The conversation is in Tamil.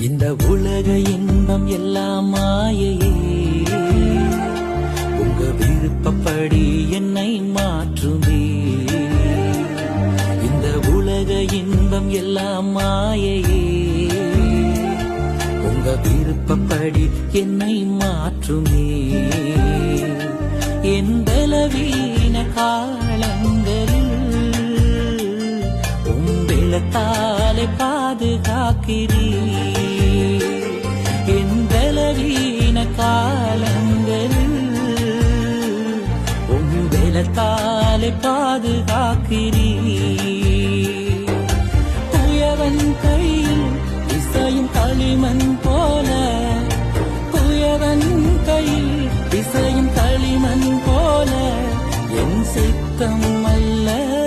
இந்த உலக இன்பம் எல்லாம் மாயையே. உங்க விருப்பப்படி என்னை மாற்றுமே. இந்த உலக இன்பம் எல்லாம் மாயையே. உங்க விருப்பப்படி என்னை மாற்றுமே. என் பலவீன காலங்களில் உம்பிளத்தாலே பாதுகாக்கிறீ பாதுகாக்கிறேன் நிலத்தாலே பாதுகாக்கிறீ புயவன் கையில் இசையும் களிமண் போல. புயவன் கையில் இசையும் களிமண் போல. என் சித்தம் அல்ல.